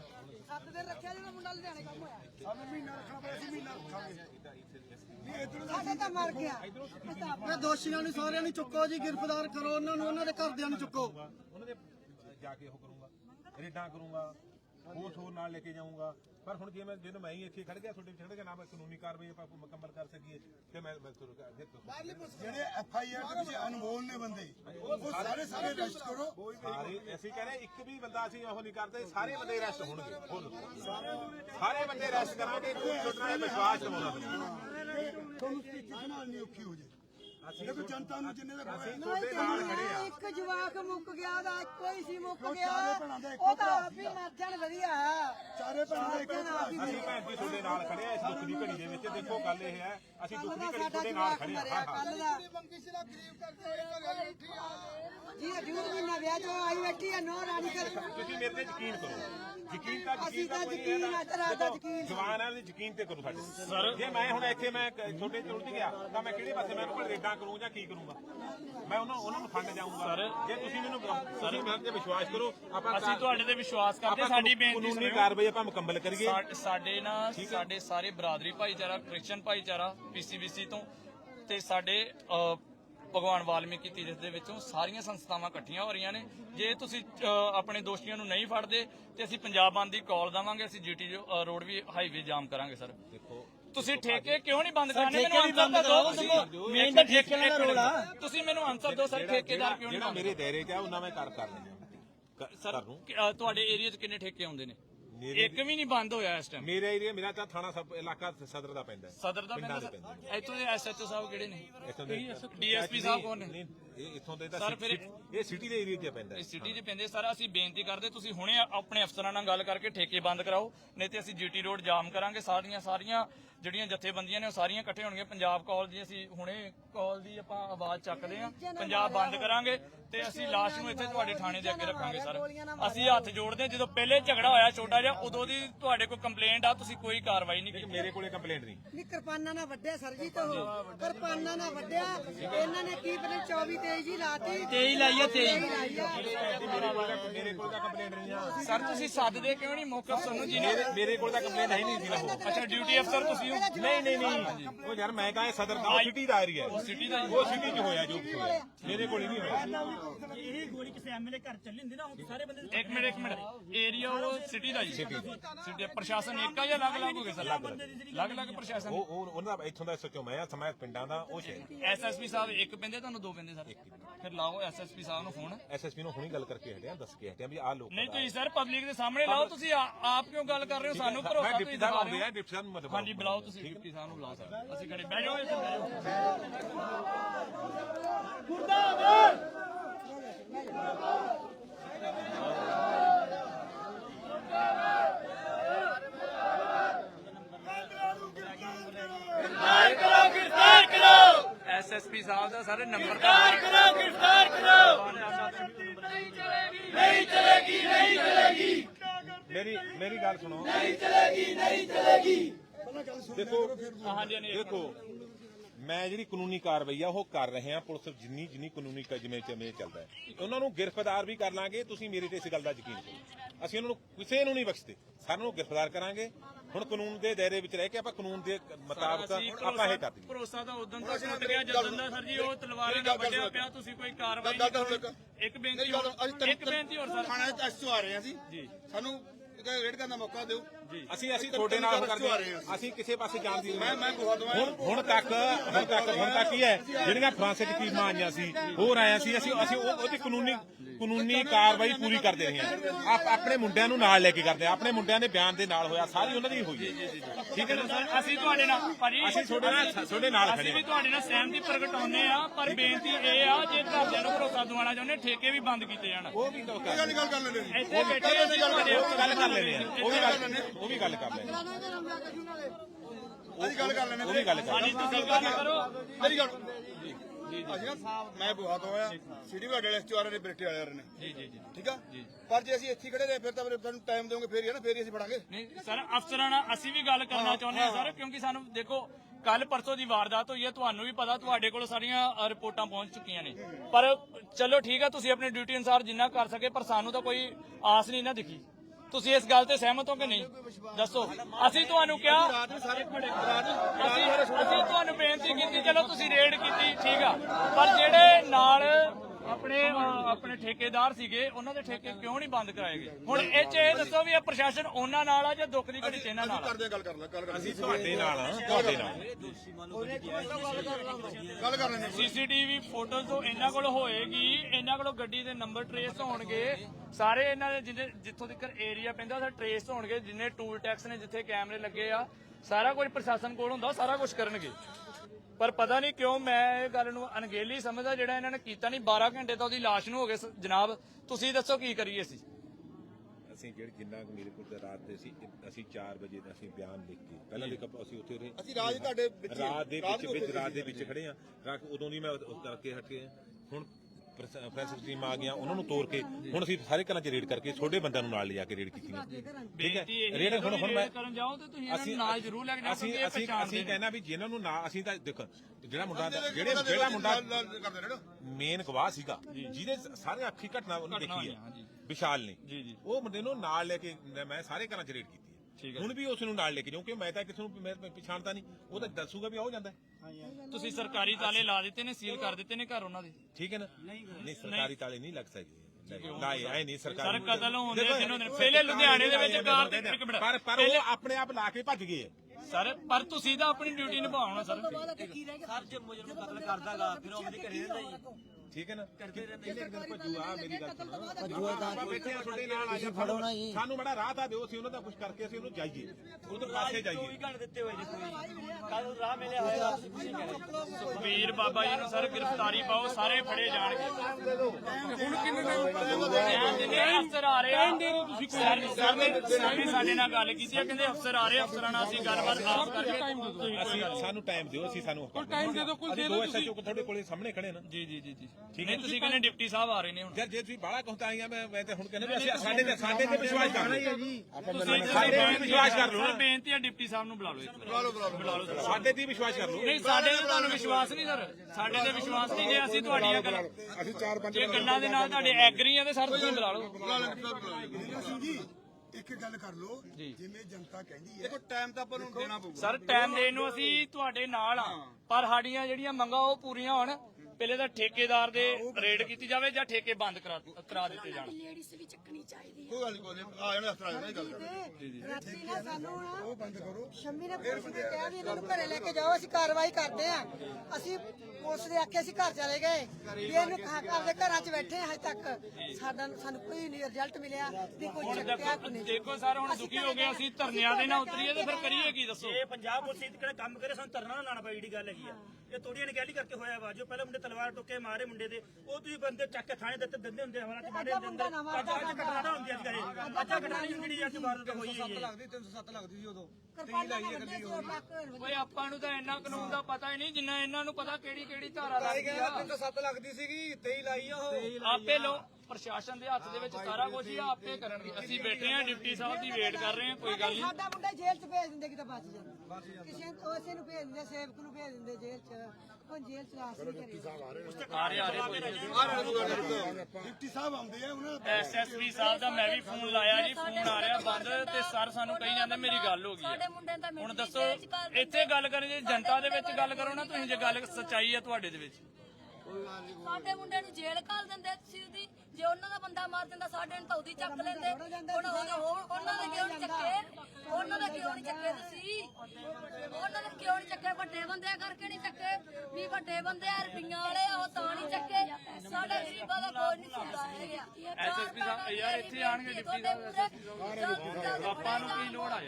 ਸੱਤ ਦਿਨ ਰੱਖਿਆ ਜਿਹੜਾ ਮੁੰਡਾ ਲੁਧਿਆਣੇ ਕੰਮ ਹੋਇਆ। ਸਾਨੂੰ ਮਹੀਨਾ ਰੱਖਣਾ ਪਿਆ ਸੀ ਮਹੀਨਾ ਰੱਖਾਂਗੇ। ਨਹੀਂ ਇਧਰੋਂ ਸਾਡੇ ਤਾਂ ਮਰ ਗਿਆ। ਇਹ ਦੋਸ਼ੀਆਂ ਨੂੰ ਸਾਰਿਆਂ ਨੂੰ ਚੁੱਕੋ ਜੀ ਗ੍ਰਿਫਤਾਰ ਕਰੋ। ਉਹਨਾਂ ਨੂੰ ਉਹਨਾਂ ਦੇ ਘਰਦਿਆਂ ਨੂੰ ਚੁੱਕੋ। ਉਹਨਾਂ ਦੇ ਜਾ ਕੇ ਉਹ ਕਰੂੰਗਾ। ਰੇਡਾਂ ਕਰੂੰਗਾ। ਹੋਰ ਹੋਰ ਨਾਲ ਲੈ ਕੇ ਜਾਊਂਗਾ। ਪਰ ਹੁਣ ਜੇ ਮੈਂ ਜਿਹਨੂੰ ਮੈਂ ਹੀ ਇੱਥੇ ਖੜ ਗਿਆ ਤੁਹਾਡੇ ਵਿੱਚ ਖੜ ਗਿਆ ਨਾ ਮੈਂ ਕਾਨੂੰਨੀ ਕਾਰਵਾਈ ਆਪਾਂ ਮੁਕੰਮਲ ਕਰ ਸਕੀਏ ਤੇ ਮੈਂ ਮੈਂ ਤੁਹਾਨੂੰ ਅੱਗੇ ਦੱਸੋ ਜਿਹੜੇ ਐਫ ਆਈ ਆਰ ਦੇ ਵਿੱਚ ਅਨਮੋਲ ਨੇ ਬੰਦੇ ਉਹ ਸਾਰੇ ਸਾਰੇ ਅਰੈਸਟ ਕਰੋ। ਸਾਰੇ ਅਸੀਂ ਕਹਿੰਦੇ ਇੱਕ ਵੀ ਬੰਦਾ ਅਸੀਂ ਉਹ ਨਹੀਂ ਕਰਦੇ ਸਾਰੇ ਬੰਦੇ ਅਰੈਸਟ ਹੋਣਗੇ। ਸਾਰੇ ਬੰਦੇ ਅਰੈਸਟ ਕਰਾਂਗੇ ਕੋਈ ਛੁੱਟਣਾ ਵਿਸ਼ਵਾਸ ਦਿਵਾਉਣਾ ਤੁਹਾਨੂੰ ਸਥਿਤੀ ਸੰਭਾਲਣੀ ਔਖੀ ਹੋ ਜੇ। ਦੇਖੋ ਜਨਤਾ ਨੂੰ ਜਿੰਨੇ ਦਾ ਨਾਲ ਖੜੇ ਆ। ਇੱਕ ਜਵਾਕ ਮੁੱਕ ਗਿਆ ਦਾ ਕੋਈ ਸੀ ਮੁੱਕ ਗਿਆ। ਦਾ ਇੱਕੋ ਉਹ ਤਾਂ ਆਪ ਹੀ ਮਰ ਜਾਣ ਵਧੀਆ। ਚਾਰੇ ਭੈਣਾਂ ਦਾ ਇੱਕੋ ਭਰਾ ਸੀ। ਅਸੀਂ ਭੈਣ ਜੀ ਤੁਹਾਡੇ ਨਾਲ ਖੜੇ ਆ ਇਸ ਦੁੱਖ ਦੀ ਘੜੀ ਦੇ ਵਿੱਚ। ਦੇਖੋ ਗੱਲ ਇਹ ਹੈ ਅਸੀਂ ਦੁੱਖ ਦੀ ਘੜੀ ਤੁਹਾਡੇ ਨਾਲ ਖੜੇ ਆ। ਮਰਿਆ ਹਾਂ ਹਾਂ। ਕੱਲ ਦਾ। ਜੀ ਜੂਨ ਮਹੀਨਾ ਵਿਆਹ ਤੋਂ ਆਈ ਬੈਠੀ ਆ ਨੋ ਰਾਣੀ ਕਰ ਤੁਸੀਂ ਮੇਰੇ ਤੇ ਯਕੀਨ ਕਰੋ। ਯਕੀਨ ਤਾਂ ਅਸੀਂ ਯਕੀਨ ਤਾਂ ਤਾਂ ਕੋਈ ਯਕੀਨ ਨਹੀਂ ਆ, ਤੇਰਾ ਤਾਂ ਯਕੀਨ। ਜਵਾਨਾਂ ਦੇ ਯਕੀਨ ਤੇ ਕਰੋ ਸਾਡੇ। ਸਰ ਜੇ ਮੈਂ ਹੁਣ ਇੱਥੇ ਮੈਂ ਕ- ਛੋਟੇ ਚ ਉਲਝ ਗਿਆ ਤਾਂ ਮੈਂ ਕਿਹੜੇ ਪਾਸੇ ਮੈਂ ਉਹਨਾਂ ਕੋਲ ਰੇਡਾਂ ਕਰੂੰ ਜਾਂ ਕੀ ਕਰੂੰਗਾ? ਮੈਂ ਉਹਨਾਂ ਉਹਨਾਂ ਨੂੰ ਫੰਡ ਜਾਊਂਗਾ। ਜੇ ਤੁਸੀਂ ਮੈਨੂੰ ਤੁਸੀਂ ਮੇਰੇ ਤੇ ਵਿਸ਼ਵਾਸ ਕਰੋ ਆਪਾਂ ਅਸੀਂ ਤੁਹਾਡੇ ਤੇ ਵਿਸ਼ਵਾਸ ਕਰਦੇ ਆਪਾਂ ਸਾਡੀ ਬੇਨਤੀ ਕਾਨੂੰਨੀ ਸੁਣਿਓ। ਕਾਰਵਾਈ ਆਪਾਂ ਮੁਕੰਮਲ ਕਰੀਏ। ਸਾ- ਸਾਡੇ ਨਾ ਸਾਡੇ ਸਾਰੇ ਬਰਾਦਰੀ ਭਾਈਚਾਰਾ ਕ੍ਰਿਸਚੀਅਨ ਭਾਈਚਾਰਾ ਪੀਸੀਬੀਸੀ ਤੋਂ ਤੇ ਸਾਡੇ ਅ, ਭਗਵਾਨ ਵਾਲਮੀਕੀ ਤੀਰਥ ਦੇ ਵਿੱਚੋਂ ਸਾਰੀਆਂ ਸੰਸਥਾਵਾਂ ਇਕੱਠੀਆਂ ਹੋ ਰਹੀਆਂ ਨੇ। ਜੇ ਤੁਸੀਂ ਆਪਣੇ ਦੋਸ਼ੀਆਂ ਨੂੰ ਨਹੀਂ ਫੜਦੇ ਤੇ ਅਸੀਂ ਪੰਜਾਬ ਬੰਦ ਦੀ ਕਾਲ ਦਵਾਂਗੇ ਅਸੀਂ ਜੀਟੀ ਰੋਡ ਵੀ ਹਾਈਵੇ ਜਾਮ ਕਰਾਂਗੇ ਸਰ। ਤੁਸੀਂ ਠੇਕੇ ਕਿਉਂ ਨਹੀਂ ਬੰਦ ਕਰਨੇ? ਮੈਨੂੰ ਆਨਸਰ ਦਿਓ। ਤੁਸੀਂ ਮੇਨ ਤਾਂ ਠੇਕੇ ਦਾ ਰੋਲਾ। ਤੁਸੀਂ ਮੈਨੂੰ ਆਨਸਰ ਦਿਓ ਸਰ ਠੇਕੇਦਾਰ ਕਿਉਂ ਨਹੀਂ ਜਿਹੜਾ ਮੇਰੇ ਦਾਇਰੇ 'ਚ ਆ ਉਹਨਾਂ ਮੈਂ ਕਰ ਕਰ ਲੈਂਦਾ ਸਰ ਤੁਹਾਡੇ ਏਰੀਆ 'ਚ ਕਿੰਨੇ ਠੇਕੇ ਆਉਂਦੇ ਨੇ? ਮੇਰੇ- ਇੱਕ ਵੀ ਨਹੀਂ ਬੰਦ ਹੋਇਆ ਇਸ ਟਾਈਮ ਮੇਰੇ ਏਰੀਆ ਮੇਰਾ ਤਾਂ ਥਾਣਾ ਸਬ ਇਲਾਕਾ ਸਦਰ ਦਾ ਪੈਂਦਾ ਹੈ। ਸਦਰ ਦਾ ਪਿੰਡਾਂ ਪੈਂਦਾ ਦੇ ਪੈਂਦੇ ਸਰ। ਇੱਥੋਂ ਦੇ ਐਸਐਚਓ ਸਾਹਿਬ ਕਿਹੜੇ ਨੇ? ਇੱਥੋਂ ਦੇ ਡੀਐਸਪੀ ਸਾਹਿਬ ਕੌਣ ਨੇ? ਨਹੀਂ ਇਹ ਇੱਥੋਂ ਦੇ ਤਾਂ ਸਰ, ਫਿਰ- ਸਿਟੀ- ਇਹ ਸਿਟੀ ਦੇ ਏਰੀਆ 'ਚ ਪੈਂਦਾ ਹੈ। ਸਿਟੀ 'ਚ ਪੈਂਦੇ। ਸਰ ਅਸੀਂ ਬੇਨਤੀ ਕਰਦੇ ਤੁਸੀਂ ਹੁਣੇ ਆਪਣੇ ਅਫਸਰਾਂ ਨਾਲ ਗੱਲ ਕਰਕੇ ਠੇਕੇ ਬੰਦ ਕਰਾਓ ਨਹੀਂ ਤੇ ਅਸੀਂ ਜੀਟੀ ਰੋਡ ਜਾਮ ਕਰਾਂਗੇ ਸਾਰੀਆਂ ਸਾਰੀਆਂ ਜਿਹੜੀਆਂ ਜਥੇਬੰਦੀਆਂ ਨੇ ਉਹ ਸਾਰੀਆਂ ਇਕੱਠੇ ਹੋਣਗੀਆਂ। ਪੰਜਾਬ ਕਾਲ ਦੀ ਅਸੀਂ ਹੁਣੇ ਕਾਲ ਦੀ ਆਪਾਂ ਆਵਾਜ਼ ਚੱਕਦੇ ਹਾਂ। ਪੰਜਾਬ ਬੰਦ ਕਰਾਂਗੇ ਤੇ ਅਸੀਂ ਲਾਸ਼ ਨੂੰ ਇੱਥੇ ਤੁਹਾਡੇ ਥਾਣੇ ਦੇ ਅੱਗੇ ਰੱਖਾਂਗੇ ਸਰ। ਅਸੀਂ ਹੱਥ ਜੋੜਦੇ ਜਦੋਂ ਪਹਿਲੇ ਝਗੜਾ ਹੋਇਆ ਛੋਟਾ ਜਿਹਾ ਉਦੋਂ ਦੀ ਤੁਹਾਡੇ ਕੋਲ ਕੰਪਲੇਂਟ ਆ ਤੁਸੀਂ ਕੋਈ ਕਾਰਵਾਈ ਨਹੀਂ ਕੀਤੀ। ਮੇਰੇ ਕੋਲੇ ਕੰਪਲੇਂਟ ਨਹੀਂ। ਨੀ ਕਿਰਪਾਨਾਂ ਨਾਲ ਵੱਡਿਆ ਸਰ ਜੀ ਤੋਂ ਕਿਰਪਾਨਾਂ ਨਾਲ ਵੱਡਿਆ ਇਹਨਾਂ ਨੇ ਕੀ ਪਤਾ 24 23 ਜੀ ਲਾਤੀ। 23 ਲਾਈਆ 23 ਲਾਈਆ ਮੇਰੇ ਕੋਲ ਤਾਂ ਕੰਪਲੇਂਟ ਨਹੀਂ ਆ। ਸਰ ਤੁਸੀਂ ਸੱਦਦੇ ਕਿਉਂ ਨਹੀਂ? ਮੁੱਖ ਅਫਸਰ ਨੂੰ ਜਿਹਨੇ ਮੇਰੇ ਕੋਲ ਤਾਂ ਕੰਪਲੇਂਟ ਹੈ ਨਹੀਂ ਸੀ ਅੱਛਾ ਡਿਊਟੀ ਅਫਸਰ ਤੁਸੀਂ ਨਹੀਂ ਨਹੀਂ ਨਹੀਂ। ਉਹ ਯਾਰ ਮੈਂ ਕਹਾਂ ਇਹ ਸਦਰ ਦਾ ਉਹ ਸਿਟੀ ਦਾ ਏਰੀਆ ਹੈ। ਸਿਟੀ ਦਾ ਉਹ ਸਿਟੀ 'ਚ ਹੋਇਆ ਜੋ ਕੁਛ ਹੋਇਆ। ਮੇਰੇ ਕੋਲ ਹੀ ਨਹੀਂ ਹੋਇਆ। ਇੱਕ ਮਿੰਟ ਇੱਕ ਮਿੰਟ। ਏਰੀਆ ਉਹ ਸਿਟੀ ਦਾ ਜੀ ਸਿਟੀ ਪ੍ਰਸ਼ਾਸਨ ਇੱਕ ਆ ਜਾਂ ਅਲੱਗ-ਅਲੱਗ ਹੋ ਗਏ ਸਰ? ਅਲੱਗ-ਅਲੱਗ ਪ੍ਰਸ਼ਾਸਨ। ਉਹ ਉਹ ਉਹਨਾਂ ਦਾ ਇੱਥੋਂ ਦਾ ਸੱਚੋ ਮੈਂ ਸਮਾਜ ਪਿੰਡਾਂ ਦਾ ਉਹ ਸ਼ਹਿਰ। ਐਸਐਸਪੀ ਸਾਹਿਬ ਇੱਕ ਪੈਂਦੇ ਤੁਹਾਨੂੰ ਦੋ ਪੈਂਦੇ ਸਰ? ਫਿਰ ਲਾਓ ਐਸਐਸਪੀ ਸਾਹਿਬ ਨੂੰ ਫੋਨ। ਐਸਐਸਪੀ ਨੂੰ ਹੁਣੀ ਗੱਲ ਕਰਕੇ ਹਟਿਆ ਦੱਸ ਕੇ ਹਟਿਆ ਵੀ ਆਹ ਲੋਕ ਨਹੀਂ ਤੁਸੀਂ ਸਰ ਪਬਲਿਕ ਦੇ ਸਾਹਮਣੇ ਲਾਓ ਤੁਸੀਂ ਆ- ਆਪ ਕਿਉਂ ਗੱਲ ਕਰ ਰਹੇ ਹੋ? ਸਾਨੂੰ ਮੈਂ ਭਰੋਸਾ ਡਿਪਟੀ ਤੁਸੀਂ ਸਾਹਿਬ ਦਿਖਾ ਆਉਂਦੇ ਰਹੇ ਆ ਹੋ ਡਿਪਟੀ ਸਾਹਿਬ ਨੂੰ ਮਤਲਬ ਹਾਂਜੀ ਬੁਲਾਓ। ਤੁਸੀਂ। ਡਿਪਟੀ ਸਾਹਿਬ ਨੂੰ ਬੁਲਾਓ ਸਰ। ਅਸੀਂ ਖੜੇ ਬਹਿ ਜਾਓ ਇੱਥੇ। ਬਹਿ ਜਾਓ ਐਸਐਸਪੀ ਸਾਹਿਬ ਦਾ ਸਾਰੇ ਨੰਬਰ ਗ੍ਰਿਫਤਾਰ ਕਰੋ ਗ੍ਰਿਫਤਾਰ ਕਰੋ। ਮੇਰੀ ਮੇਰੀ ਗੱਲ ਸੁਣੋ ਨਹੀਂ ਚਲੇਗੀ ਨਹੀਂ ਚਲੇਗੀ ਦੇਖੋ ਹਾਂਜੀ ਹਾਂਜੀ ਦੇਖੋ ਮੈਂ ਜਿਹੜੀ ਕਾਨੂੰਨੀ ਕਾਰਵਾਈ ਆ ਉਹ ਕਰ ਰਹੇ ਆ ਪੁਲਿਸ ਜਿੰਨੀ ਜਿੰਨੀ ਕਾਨੂੰਨੀ ਕ- ਜਿਵੇਂ ਜਿਵੇਂ ਚੱਲਦਾ ਹੈ। ਉਹਨਾਂ ਨੂੰ ਗ੍ਰਿਫਤਾਰ ਵੀ ਕਰ ਲਾਂਗੇ। ਤੁਸੀਂ ਮੇਰੇ ਤੇ ਇਸ ਗੱਲ ਦਾ ਯਕੀਨ ਕਰੋ। ਅਸੀਂ ਉਹਨਾਂ ਨੂੰ ਕਿਸੇ ਨੂੰ ਨਹੀਂ ਬਖਸ਼ਦੇ। ਸਾਨੂੰ ਨੂੰ ਗ੍ਰਿਫਤਾਰ ਕਰਾਂਗੇ। ਹੁਣ ਕਾਨੂੰਨ ਦੇ ਦਾਇਰੇ ਵਿੱਚ ਰਹਿ ਕੇ ਆਪਾਂ ਕਾਨੂੰਨ ਦੇ ਮੁਤਾਬਕ ਆਪਾਂ ਇਹ ਕਰ ਦਈਏ। ਭਰੋਸਾ ਤਾਂ ਉਦੋਂ ਤੱਕ ਟੁੱਟ ਗਿਆ ਜਦੋਂ ਦਾ ਸਰ ਜੀ ਉਹ ਤਲਵਾਰਾਂ ਨਾਲ ਵੱਢਿਆ ਪਿਆ ਤੁਸੀਂ ਕੋਈ ਕਾਰਵਾਈ ਨਹੀਂ ਕੀਤੀ। ਇੱਕ ਬੇਨਤੀ ਹੋਰ ਇੱਕ ਬੇਨਤੀ ਹੋਰ ਸਰ। ਥਾਣੇ ਚ ਅਸੀਂ ਆ ਰਹੇ ਹਾਂ ਅਸੀਂ। ਜੀ। ਸਾਨੂੰ ਰੇਡ ਕਰਨ ਦਾ ਮੌਕਾ ਦਿਓ। ਅਸੀਂ ਅਸੀਂ ਤੁਹਾਡੇ ਨਾਲ ਕਰਦੇ ਹਾਂ। ਅਸੀਂ ਕਿਸੇ ਪਾਸੇ ਜਾਣ ਦੀ ਮੈਂ ਮੈਂ ਹੁਣ ਹੁਣ ਤੱਕ ਹੁਣ ਤੱਕ ਹੁਣ ਤੱਕ ਕੀ ਹੈ? ਜਿਹੜੀਆਂ ਫਰਾਂਸਿਕ ਟੀਮਾਂ ਆਈਆਂ ਸੀ ਹੋਰ ਆਇਆ ਸੀ ਅਸੀਂ ਅਸੀਂ ਉਹ- ਉਹਦੀ ਕਾਨੂੰਨੀ ਕਾਨੂੰਨੀ ਕਾਰਵਾਈ ਪੂਰੀ ਕਰਦੇ ਰਹੇ ਹਾਂ। ਆਪ ਆਪਣੇ ਮੁੰਡਿਆਂ ਨੂੰ ਨਾਲ ਲੈ ਕੇ ਕਰਦੇ ਹਾਂ। ਆਪਣੇ ਮੁੰਡਿਆਂ ਦੇ ਬਿਆਨ ਦੇ ਨਾਲ ਹੋਇਆ ਸਾਰੀ ਉਹਨਾਂ ਦੀ ਹੋਈ ਹੈ। ਠੀਕ ਹੈ ਨਾ? ਸਰ ਅਸੀਂ ਤੁਹਾਡੇ ਨਾਲ ਭਾਜੀ ਅਸੀਂ ਤੁਹਾਡੇ ਨਾਲ ਤੁਹਾਡੇ ਨਾਲ ਖੜੇ ਅਸੀਂ ਵੀ ਤੁਹਾਡੇ ਨਾਲ ਸਹਿਮਤੀ ਪ੍ਰਗਟਾਉਂਦੇ ਆ ਪਰ ਬੇਨਤੀ ਇਹ ਆ ਜੇ ਘਰਦਿਆਂ ਨੂੰ ਭਰੋਸਾ ਦਿਵਾਉਣਾ ਚਾਹੁੰਦੇ ਠੇਕੇ ਵੀ ਬੰਦ ਕੀਤੇ ਜਾਣ। ਉਹ ਵੀ ਗੱਲ ਕਰ ਗੱਲ ਗੱਲ ਕਰ ਲੈਂਦੇ ਨੇ ਇੱਥੇ ਬੈਠੇ ਅਸੀਂ ਤੁਹਾਡੇ ਉਹ ਵੀ ਗੱਲ ਕਰ ਲੈਣੇ ਆ। ਉਹ ਵੀ ਗੱਲ ਉਹ ਵੀ ਗੱਲ ਕਰ ਲੈਣੇ ਅਸੀਂ ਗੱਲ ਕਰ ਲੈਂਦੇ ਉਹ ਵੀ ਗੱਲ ਕਰ ਹਾਂਜੀ ਤੁਸੀਂ ਗੱਲ ਕਰੋ। ਮੇਰੀ ਗੱਲ ਜੀ ਜੀ ਅਸੀਂ ਨਾ ਮੈਂ ਬਹੁਤ ਹੋਇਆ ਸਿਟੀ ਵਾਲੇ ਵਾਲੇ ਐਸਟੀ ਵਾਲੇ ਨੇ ਬ੍ਰਿਟੇ ਵਾਲੇ ਨੇ। ਜੀ ਜੀ ਜੀ। ਠੀਕ ਆ? ਪਰ ਜੇ ਅਸੀਂ ਇੱਥੇ ਖੜੇ ਰਹੇ ਫਿਰ ਤਾਂ ਤੁਹਾਨੂੰ ਟਾਈਮ ਦਿਓਗੇ ਫੇਰ ਹੀ ਨਾ ਫੇਰ ਹੀ ਅਸੀਂ ਫੜਾਂਗੇ। ਨਹੀਂ ਸਰ ਅਫਸਰਾਂ ਨਾਲ ਅਸੀਂ ਵੀ ਗੱਲ ਕਰਨਾ ਚਾਹੁੰਦੇ ਹਾਂ ਸਰ ਕਿਉਂਕਿ ਸਾਨੂੰ ਦੇਖੋ ਕੱਲ ਪਰਸੋਂ ਦੀ ਵਾਰਦਾਤ ਹੋਈ ਹੈ ਤੁਹਾਨੂੰ ਵੀ ਪਤਾ ਤੁਹਾਡੇ ਕੋਲ ਸਾਰੀਆਂ ਰਿਪੋਰਟਾਂ ਪਹੁੰਚ ਚੁੱਕੀਆਂ ਨੇ। ਪਰ ਚਲੋ ਠੀਕ ਹੈ ਤੁਸੀਂ ਆਪਣੀ ਡਿਊਟੀ ਅਨੁਸਾਰ ਜਿੰਨਾ ਕਰ ਸਕੇ ਪਰ ਸਾਨੂੰ ਤਾਂ ਕੋਈ ਆਸ ਨਹੀਂ ਨਾ ਦਿਖੀ। ਤੁਸੀਂ ਇਸ ਗੱਲ ਤੇ ਸਹਿਮਤ ਹੋ ਕਿ ਨਹੀਂ? ਦੱਸੋ। ਅਸੀਂ ਤੁਹਾਨੂੰ ਕਿਹਾ ਅਸੀਂ ਅਸੀਂ ਤੁਹਾਨੂੰ ਬੇਨਤੀ ਕੀਤੀ ਚਲੋ ਤੁਸੀਂ ਰੇਡ ਕੀਤੀ ਠੀਕ ਆ। ਪਰ ਜਿਹੜੇ ਨਾਲ ਆਪਣੇ ਆਪਣੇ ਠੇਕੇਦਾਰ ਸੀਗੇ ਉਹਨਾਂ ਦੇ ਠੇਕੇ ਕਿਉਂ ਨਹੀਂ ਬੰਦ ਕਰਾਏ ਗਏ? ਹੁਣ ਇਹ ਚ ਇਹ ਦੱਸੋ ਵੀ ਇਹ ਪ੍ਰਸ਼ਾਸਨ ਉਹਨਾਂ ਨਾਲ ਆ ਜਾਂ ਦੁੱਖ ਦੀ ਘੜੀ ਚ ਇਹਨਾਂ ਨਾਲ ਆ? ਕਰਦੇ ਆ, ਗੱਲ ਕਰ ਲੈ ਗੱਲ ਕਰ ਅਸੀਂ ਤੁਹਾਡੇ ਨਾਲ ਆ ਤੁਹਾਡੇ ਨਾਲ। ਗੱਲ ਕਰ ਲੈਂਦੇ ਸੀਸੀਟੀਵੀ ਫੋਟੋਜ਼ ਤੋਂ ਇਹਨਾਂ ਕੋਲ ਹੋਏਗੀ ਇਹਨਾਂ ਕੋਲ ਗੱਡੀ ਦੇ ਨੰਬਰ ਟਰੇਸ ਹੋਣਗੇ। ਸਾਰੇ ਇਹਨਾਂ ਦੇ ਜਿਹਦੇ ਜਿੱਥੋਂ ਤੱਕ ਏਰੀਆ ਪੈਂਦਾ ਉਹਦਾ ਟਰੇਸ ਹੋਣਗੇ ਜਿੰਨੇ ਟੂਲ ਟੈਕਸ ਨੇ ਜਿੱਥੇ ਕੈਮਰੇ ਲੱਗੇ ਆ। ਸਾਰਾ ਕੁਝ ਪ੍ਰਸ਼ਾਸਨ ਕੋਲ ਹੁੰਦਾ ਸਾਰਾ ਕੁਝ ਕਰਨਗੇ। ਪਰ ਪਤਾ ਨਹੀਂ ਕਿਉਂ ਮੈਂ ਇਹ ਗੱਲ ਨੂੰ ਅਣਗਹਿਲੀ ਸਮਝਦਾ ਜਿਹੜਾ ਇਹਨਾਂ ਨੇ ਕੀਤਾ ਨਹੀਂ। 12 ਘੰਟੇ ਤਾਂ ਉਹਦੀ ਲਾਸ਼ ਨੂੰ ਹੋ ਗਏ ਸ- ਜਨਾਬ ਤੁਸੀਂ ਦੱਸੋ ਕੀ ਕਰੀਏ ਅਸੀਂ? ਅਸੀਂ ਜਿਹੜੀ ਜਿੰਨਾ ਕੁ ਮੇਰੇ ਕੋਲ ਤਾਂ ਰਾਤ ਦੇ ਸੀ ਅਸੀਂ 4 ਵਜੇ ਦਾ ਅਸੀਂ ਬਿਆਨ ਲਿਖ ਕੇ ਪਹਿਲਾਂ ਦੇ ਅਸੀਂ ਉੱਥੇ ਰਹੇ। ਅਸੀਂ ਰਾਜ ਤੁਹਾਡੇ ਵਿੱਚ ਹੀ- ਰਾਤ ਦੇ ਰਾਤ ਵਿੱਚ ਵਿੱਚ ਰਾਤ ਦੇ ਵਿੱਚ ਖੜੇ ਆ ਰਾਤ ਉਦੋਂ ਦੀ ਮੈਂ ਉਹ ਕਰਕੇ ਹਟੇ ਆ ਹੁਣ ਫਰੈਂਸਿਕ ਟੀਮ ਆ ਗਿਆ ਉਹਨਾਂ ਨੂੰ ਤੋੜ ਕੇ ਹੁਣ ਅਸੀਂ ਸਾਰੇ ਘਰਾਂ 'ਚ ਰੇਡ ਕਰਕੇ ਛੋਟੇ ਬੰਦਿਆਂ ਨੂੰ ਨਾਲ ਲਿਜਾ ਕੇ ਰੇਡ ਕੀਤੀ ਠੀਕ ਹੈ? ਰੇਡ ਹੁਣ ਹੁਣ ਮੈਂ ਕਰਨ ਜਾਓ ਤੇ ਤੁਸੀਂ ਇਹਨਾਂ ਨੂੰ ਨਾਲ ਜ਼ਰੂਰ ਲੈ ਕੇ ਜਾਓ ਅਸੀਂ ਕਿਉਂਕਿ ਇਹ ਅਸੀਂ ਪਛਾਣਦੇ ਅਸੀਂ ਨੇ। ਕਹਿੰਦਾ ਵੀ ਜਿਨ੍ਹਾਂ ਨੂੰ ਨਾ ਅਸੀਂ ਤਾਂ ਦੇਖੋ ਜਿਹੜਾ ਮੁੰਡਾ ਜਿਹੜੇ ਜਿਹੜਾ ਮੁੰਡਾ ਮੇਨ ਗਵਾਹ ਸੀਗਾ ਜਿਹਦੇ ਸਾਰੇ ਅੱਖੀ ਘਟਨਾ ਉਹਨੇ ਦੇਖੀ। ਹੈ। ਵਿਸ਼ਾਲ ਨੇ। ਜੀ, ਜੀ। ਉਹ ਮੁੰਡੇ ਨੂੰ ਨਾਲ ਲੈ ਕੇ ਮੈਂ ਸਾਰੇ ਘਰਾਂ 'ਚ ਰੇਡ ਕੀਤੀ। ਠੀਕ ਹੈ ਹੈ। ਹੁਣ ਵੀ ਉਸ ਨੂੰ ਨਾਲ ਲੈ ਕੇ ਜਾਉਂ ਕਿ ਮੈਂ ਤਾਂ ਕਿਸੇ ਨੂੰ ਮੈਂ ਪਛਾਣਦਾ ਨਹੀਂ। ਉਹ ਤਾਂ ਦੱਸੂਗਾ ਵੀ ਆਉ ਜਾਂਦਾ। ਹੈ। ਤੁਸੀਂ ਸਰਕਾਰੀ ਤਾਲੇ ਲਾ ਦਿੱਤੇ ਨੇ ਸੀਲ ਕਰ ਦਿੱਤੇ ਨੇ ਘਰ ਉਹਨਾਂ ਦੇ। ਠੀਕ ਹੈ ਨਾ? ਨਹੀਂ ਸਰਕਾਰੀ ਤਾਲੇ ਨਹੀਂ ਲੱਗ ਸਕਦੇ। ਨਹੀਂ ਐ ਨਹੀਂ ਸਰ ਸਰਕਾਰੀ ਕਤਲ ਹੁੰਦੇ ਦੇਖੋ, ਦਿਨੋਂ ਦਿਨ ਪਹਿਲੇ ਲੁਧਿਆਣੇ ਦੇ ਵਿੱਚ ਕਾਰ ਦੇ ਇੱਕ ਮਿੰਟ। ਪਰ ਪਰ ਉਹ ਆਪਣੇ ਆਪ ਲਾ ਕੇ ਭੱਜ ਗਏ ਹੈ। ਸਰ ਪਰ ਤੁਸੀਂ ਤਾਂ ਆਪਣੀ ਡਿਊਟੀ ਨਿਭਾਉਣਾ ਸਰ। ਠੀਕ ਹੈ ਨਾ? ਭੱਜੂਆ ਮੇਰੀ ਗੱਲ ਸੁਣੋ। ਤਾਂ ਬੈਠੇ ਆ ਤੁਹਾਡੇ ਨਾਲ ਆ ਜਾ ਫੜੋ ਨਾ ਜੀ। ਸਾਨੂੰ ਬੜਾ ਰਾਹ ਤਾਂ ਦਿਓ ਅਸੀਂ ਉਹਨਾਂ ਦਾ ਕੁਝ ਕਰਕੇ ਅਸੀਂ ਉਹਨੂੰ ਜਾਈਏ। ਉਧਰ ਪਾਸੇ ਜਾਈਏ। ਵੀਰ ਬਾਬਾ ਜੀ ਨੂੰ ਸਰ ਗ੍ਰਿਫਤਾਰੀ ਪਾਓ ਸਾਰੇ ਫੜੇ ਜਾਣਗੇ। ਹੁਣ ਕਿੰਨੇ ਦਿਨ ਅਫਸਰ ਆ ਰਹੇ ਆ। ਸਰ ਨੇ ਸਰ ਨੇ ਸਾਡੇ ਨਾਲ ਗੱਲ ਕੀਤੀ ਆ ਕਹਿੰਦੇ ਅਫਸਰ ਆ ਰਹੇ ਅਫਸਰਾਂ ਨਾਲ ਅਸੀਂ ਗੱਲਬਾਤ ਆਪ ਕਰਕੇ ਤੁਸੀਂ ਕੋਈ ਅਸੀਂ ਸਾਨੂੰ ਟਾਈਮ ਦਿਓ ਅਸੀਂ ਸਾਨੂੰ ਕੋਈ ਟਾਈਮ ਦੇ ਦਿਓ ਕੋਈ ਦੇ ਦਿਓ ਤੁਸੀਂ। ਤੁਹਾਡੇ ਕੋਲੇ ਸਾਹਮਣੇ ਖੜੇ ਨਾ। ਜੀ ਜੀ ਜੀ ਜੀ। ਠੀਕ ਹੈ। ਤੁਸੀਂ ਕਹਿੰਦੇ ਡਿਪਟੀ ਸਾਹਿਬ ਆ ਰਹੇ ਨੇ ਹੁਣ। ਯਾਰ ਜੇ ਤੁਸੀਂ ਬਾਹਲਾ ਕਹਤਾ ਆਈਆਂ ਮੈਂ ਮੈਂ ਤੇ ਹੁਣ ਕਹਿੰਦਾ ਵੀ ਅਸੀਂ ਸਾਡੇ ਤੇ ਸਾਡੇ ਤੇ ਵਿਸ਼ਵਾਸ ਕਰ। ਲਓ ਤੁਸੀਂ ਸਾਡੇ ਤੇ ਵਿਸ਼ਵਾਸ ਕਰ ਲਓ ਬੇਨਤੀ ਹੈ ਡਿਪਟੀ ਸਾਹਿਬ ਨੂੰ ਬੁਲਾ ਲਓ ਇੱਕ ਬੁਲਾ ਲਓ ਬੁਲਾ ਲਓ। ਸਾਡੇ ਤੇ ਹੀ ਵਿਸ਼ਵਾਸ ਕਰ ਲਓ। ਨਹੀਂ ਸਾਡੇ ਤੇ ਤੁਹਾਨੂੰ ਵਿਸ਼ਵਾਸ ਨਹੀਂ ਸਰ। ਸਾਡੇ ਤੇ ਵਿਸ਼ਵਾਸ ਨਹੀਂ ਜੇ ਅਸੀਂ ਤੁਹਾਡੀਆਂ ਗੱਲਾਂ ਅਸੀਂ ਚਾਰ ਪੰਜ ਜੇ ਗੱਲਾਂ ਦੇ ਨਾਲ ਤੁਹਾਡੇ ਐਗਰੀ ਆ ਤੇ ਸਰ ਤੁਸੀਂ ਬੁਲਾ ਲਓ। ਬੁਲਾ ਬੁਲਾ ਲੈਂਦੇ ਇੱਕ ਗੱਲ ਕਰ ਲਓ। ਜਿਵੇਂ ਜਨਤਾ ਕਹਿੰਦੀ ਹੈ ਦੇਖੋ ਟਾਈਮ ਤਾਂ ਆਪਾਂ ਨੂੰ ਦੇਣਾ ਪਊਗਾ। ਸਰ ਟਾਈਮ ਦੇਣ ਨੂੰ ਅਸੀਂ ਤੁਹਾਡੇ ਨਾਲ ਆ। ਪਰ ਸਾਡੀਆਂ ਜਿਹੜੀਆਂ ਮੰਗਾਂ ਉਹ ਪੂਰੀਆਂ ਹੋਣ। ਪਹਿਲੇ ਤਾਂ ਠੇਕੇਦਾਰ ਦੇ ਰੇਡ ਕੀਤੀ ਜਾਵੇ ਜਾਂ ਠੇਕੇ ਬੰਦ ਕਰਾ ਕਰਾ ਦਿੱਤੇ ਜਾਣ। ਲੇਡੀਜ਼ ਵੀ ਚੱਕਣੀ ਚਾਹੀਦੀ ਹੈ ਕੋਈ ਗੱਲ ਨਹੀਂ ਕੋਈ ਨਹੀਂ ਆ ਜਾਣੇ ਅਸਰ ਆ ਜਾਣੇ ਗੱਲ ਕਰ ਰਾਤੀ ਨਾ ਸਾਨੂੰ ਨਾ ਉਹ ਬੰਦ ਕਰੋ। ਸ਼ੰਮੀ ਨੇ ਪੁਲਿਸ ਨੇ ਕਿਹਾ ਵੀ ਇਹਨਾਂ ਨੂੰ ਘਰੇ ਲੈ ਕੇ ਜਾਓ ਅਸੀਂ ਕਾਰਵਾਈ ਕਰਦੇ ਆ ਅਸੀਂ ਪੁਲਿਸ ਦੇ ਆਖੇ ਅਸੀਂ ਘਰ ਚਲੇ ਗਏ। ਵੀ ਇਹਨੂੰ ਖਾ ਕਰਦੇ ਘਰਾਂ 'ਚ ਬੈਠੇ ਹਜੇ ਤੱਕ। ਸਾਡਾ ਸਾਨੂੰ ਕੋਈ ਨਹੀਂ ਰਿਜ਼ਲਟ ਮਿਲਿਆ ਵੀ ਕੋਈ ਹੁਣ ਚੱਕਿਆ ਦੇਖੋ ਕੋਈ ਨਹੀਂ। ਦੇਖੋ ਸਰ ਹੁਣ ਦੁਖੀ ਹੋ ਗਏ ਅਸੀਂ ਧਰਨਿਆਂ ਦੇ ਨਾਲ ਉਤਰੀਏ ਤੇ ਫਿਰ ਕਰੀਏ ਕੀ ਦੱਸੋ? ਇਹ ਪੰਜਾਬ ਪੁਲਿਸ ਕਿਹੜਾ ਕੰਮ ਕਰੇ ਸਾਨੂੰ ਧਰਨਾ ਨਾ ਲਾਣਾ ਪਈ ਜਿਹੜੀ ਗੱਲ ਹੈਗੀ ਆ। ਇਹ ਥੋੜੀ ਅਣਗਹਿਲੀ ਕਰਕੇ ਹੋਇਆ ਵਾ ਜੋ ਪਹਿਲਾਂ ਮੁੰਡੇ ਤਲਵਾਰ ਟੁੱਕੇ ਮਾਰੇ ਮੁੰਡੇ ਦੇ ਉਹ ਤੁਸੀਂ ਬੰਦੇ ਚੱਕ ਕੇ ਥਾਣੇ ਦੇ ਉੱਤੇ ਦਿੰਦੇ ਹੁੰਦੇ ਹਵਾਲਾ ਚ ਬਾੜੇ ਦੇ ਅੰਦਰ। ਅੱਜ ਅੱਜ ਘਟਨਾ ਹੁੰਦੀ ਅੱਜ ਕਰੇ ਅੱਜ ਘਟਨਾ ਨਹੀਂ ਜਿਹੜੀ ਅੱਜ ਵਾਰਦਾਤ ਹੋਈ ਹੈ ਇਹ। ਲੱਗਦੀ 307 ਲੱਗਦੀ ਸੀ ਉਦੋਂ। ਓਏ ਆਪਾਂ ਨੂੰ ਤਾਂ ਇੰਨਾ ਕਾਨੂੰਨ ਦਾ ਪਤਾ ਹੀ ਨਹੀਂ ਜਿੰਨਾ ਇਹਨਾਂ ਨੂੰ ਪਤਾ ਕਿਹੜੀ ਕਿਹੜੀ ਧਾਰਾ ਲੱਗਦੀ ਆ। 307 ਲੱਗਦੀ ਸੀਗੀ 23 ਲਾਈ ਆ ਉਹ। ਆਪੇ ਲੋ ਪ੍ਰਸ਼ਾਸਨ ਦੇ ਹੱਥ ਦੇ ਵਿੱਚ ਸਾਰਾ ਕੁਝ ਹੀ ਆਪੇ ਕਰਨਗੇ ਅਸੀਂ ਬੈਠੇ ਆ ਡਿਪਟੀ ਸਾਹਿਬ ਦੀ ਵੇਟ ਕਰ ਰਹੇ ਆ ਕੋਈ ਗੱਲ ਨਹੀਂ। ਸਾਡਾ ਮੁੰਡਾ ਜੇਲ੍ਹ 'ਚ ਭੇਜ ਦਿੰਦੇ ਕਿਤੇ ਬਚ ਜਾਂਦਾ। ਕਿਸੇ ਉਸੇ ਨੂੰ ਭੇਜ ਦਿੰਦੇ ਸੇਵਕ ਨੂੰ ਭੇਜ ਦਿੰਦੇ ਜੇਲ੍ਹ 'ਚ। ਹੁਣ ਜੇਲ੍ਹ 'ਚ ਲਾਸ ਨਹੀਂ ਕਰੇ। ਆ ਰਹੇ ਆ ਰਹੇ। ਡਿਪਟੀ ਸਾਹਿਬ ਆਉਂਦੇ ਆ ਉਹਨਾਂ ਐਸਐਸਪੀ ਸਾਹਿਬ ਦਾ ਮੈਂ ਵੀ ਫੋਨ ਲਾਇਆ ਜੀ ਫੋਨ ਆ ਰਿਹਾ ਬੰਦ ਤੇ ਸਰ ਸਾਨੂੰ ਕਹੀ ਜਾਂਦੇ ਮੇਰੀ ਗੱਲ ਹੋ ਗਈ ਸਾਡੇ। ਮੁੰਡੇ ਹੁਣ ਦੱਸੋ ਇੱਥੇ ਗੱਲ ਕਰੇ ਜੇ ਜਨਤਾ ਦੇ ਵਿੱਚ ਗੱਲ ਕਰੋ ਨਾ ਤੁਸੀਂ ਜੇ ਗੱਲ ਸੱਚਾਈ ਆ ਤੁਹਾਡੇ ਦੇ ਵਿੱਚ। ਸਾਡੇ ਮੁੰਡੇ ਨੂੰ ਜੇਲ੍ਹ ਘਾਲ ਦਿੰਦੇ ਤੁਸੀਂ ਉਹਦੀ। ਜੇ ਉਹਨਾਂ ਦਾ ਬੰਦਾ ਮਾਰ ਦਿੰਦਾ ਸਾਡੇ ਨੂੰ ਤਾਂ ਉਹਦੀ ਚੱਕ ਲੈਂਦੇ। ਹੁਣ ਉਹਦੇ ਹੋਰ ਉਹਨਾਂ ਦੇ ਕਿਉਂ ਨਹੀਂ ਚੱਕੇ? ਉਹਨਾਂ ਦੇ ਕਿਉਂ ਨਹੀਂ ਚੱਕੇ ਤੁਸੀਂ? ਉਹਨਾਂ ਦੇ ਕਿਉਂ ਨਹੀਂ ਚੱਕੇ? ਵੱਡੇ ਬੰਦਿਆਂ ਕਰਕੇ ਨਹੀਂ ਚੱਕੇ? ਵੀ ਵੱਡੇ ਬੰਦੇ ਆ ਰੁਪਈਆਂ ਵਾਲੇ ਉਹ ਤਾਂ ਨਹੀਂ ਚੱਕੇ। ਸਾਡੇ ਗਰੀਬਾਂ ਦਾ ਕੋਈ ਨਹੀਂ ਸੁਣਦਾ ਹੈਗਾ। SSP ਸਾਹਿਬ, ਯਾਰ ਇੱਥੇ ਆਣਗੇ ਡਿਪਟੀ ਸਾਹਿਬ, ਸਾਹਿਬ ਆਪਾਂ ਨੂੰ ਕੀ ਲੋੜ ਆ ਯਾਰ?